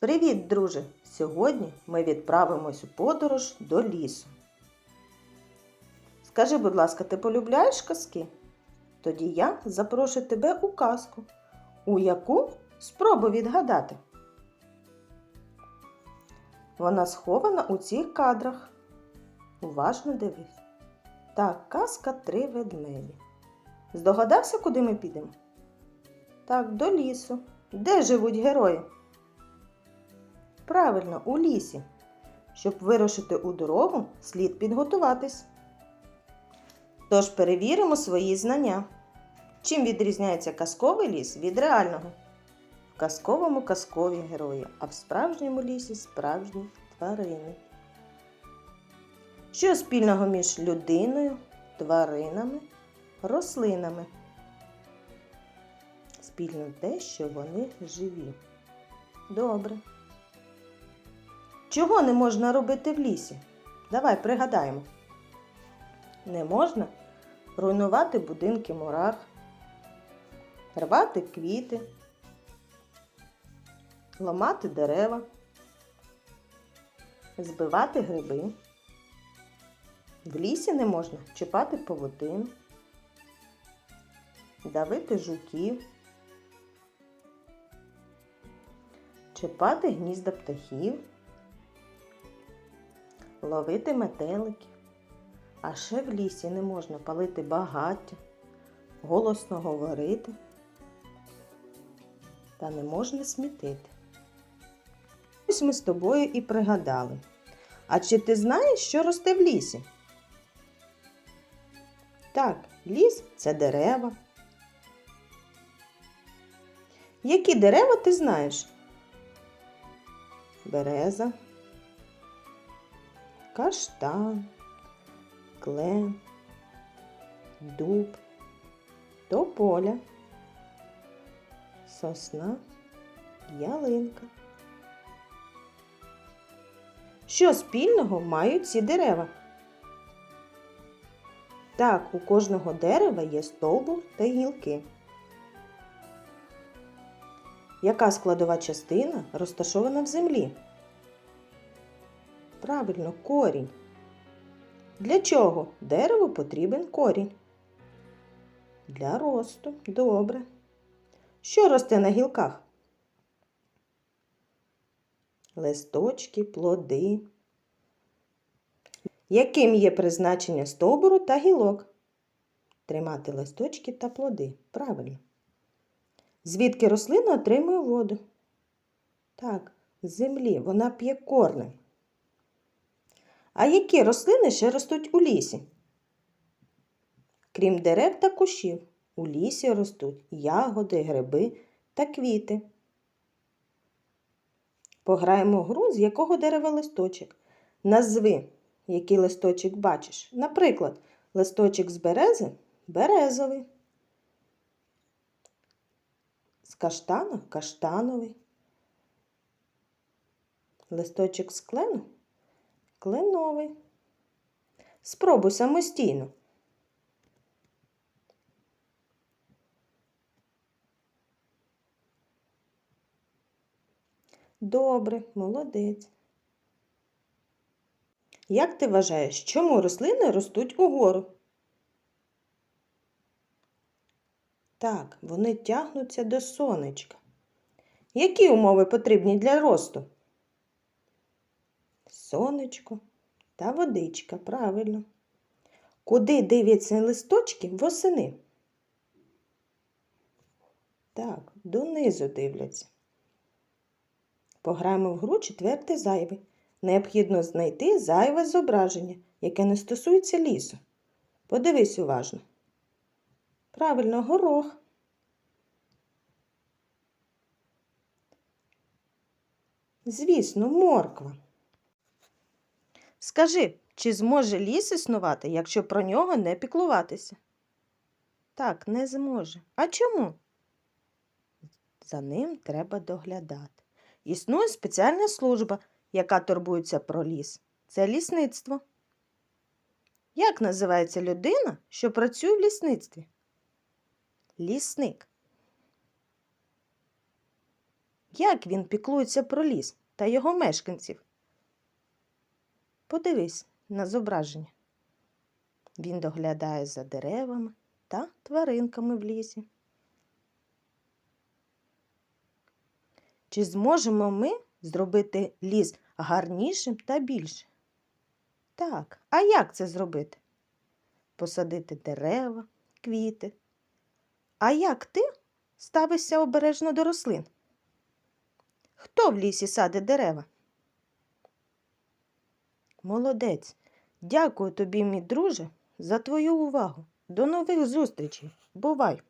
Привіт, друже! Сьогодні ми відправимось у подорож до лісу. Скажи, будь ласка, ти полюбляєш казки? Тоді я запрошую тебе у казку, у яку спробуй відгадати. Вона схована у цих кадрах. Уважно дивись. Так, казка три ведмеді. Здогадався, куди ми підемо? Так, до лісу. Де живуть герої? Правильно, у лісі. Щоб вирушити у дорогу, слід підготуватись. Тож перевіримо свої знання. Чим відрізняється казковий ліс від реального? В казковому казкові герої, а в справжньому лісі справжні тварини. Що спільного між людиною, тваринами, рослинами? Спільно те, що вони живі. Добре. Чого не можна робити в лісі? Давай пригадаємо. Не можна руйнувати будинки мурах, рвати квіти, ламати дерева, збивати гриби. В лісі не можна чіпати павутин, давити жуків, чіпати гнізда птахів ловити метеликів. А ще в лісі не можна палити багаття, голосно говорити та не можна смітити. Ось ми з тобою і пригадали. А чи ти знаєш, що росте в лісі? Так, ліс це дерева. Які дерева ти знаєш? Береза каштан, клен, дуб, тополя, сосна, ялинка. Що спільного мають ці дерева? Так, у кожного дерева є стовбур та гілки. Яка складова частина розташована в землі? Правильно, корінь. Для чого дереву потрібен корінь? Для росту. Добре. Що росте на гілках? Листочки, плоди. Яким є призначення стовбуру та гілок? Тримати листочки та плоди. Правильно. Звідки рослина отримує воду? Так, з землі. Вона п'є корнем. А які рослини ще ростуть у лісі? Крім дерев та кущів, у лісі ростуть ягоди, гриби та квіти. Пограємо гру, з якого дерева листочок. Назви, який листочок бачиш. Наприклад, листочок з берези березовий. З каштана каштановий. Листочок з клену кленовий. Спробуй самостійно. Добре, молодець. Як ти вважаєш, чому рослини ростуть угору? Так, вони тягнуться до сонечка. Які умови потрібні для росту? Сонечко та водичка. Правильно. Куди дивляться листочки восени? Так, донизу дивляться. Пограємо в гру четвертий зайвий. Необхідно знайти зайве зображення, яке не стосується лісу. Подивись уважно. Правильно, горох. Звісно, морква. Скажи, чи зможе ліс існувати, якщо про нього не піклуватися? Так, не зможе. А чому? За ним треба доглядати. Існує спеціальна служба, яка турбується про ліс. Це лісництво. Як називається людина, що працює в лісництві? Лісник. як він піклується про ліс та його мешканців. Подивись на зображення. Він доглядає за деревами та тваринками в лісі. Чи зможемо ми зробити ліс гарнішим та більшим? Так, а як це зробити? Посадити дерева, квіти. А як ти ставишся обережно до рослин? Хто в лісі садить дерева? Молодець. Дякую тобі, мій друже, за твою увагу. До нових зустрічей. Бувай!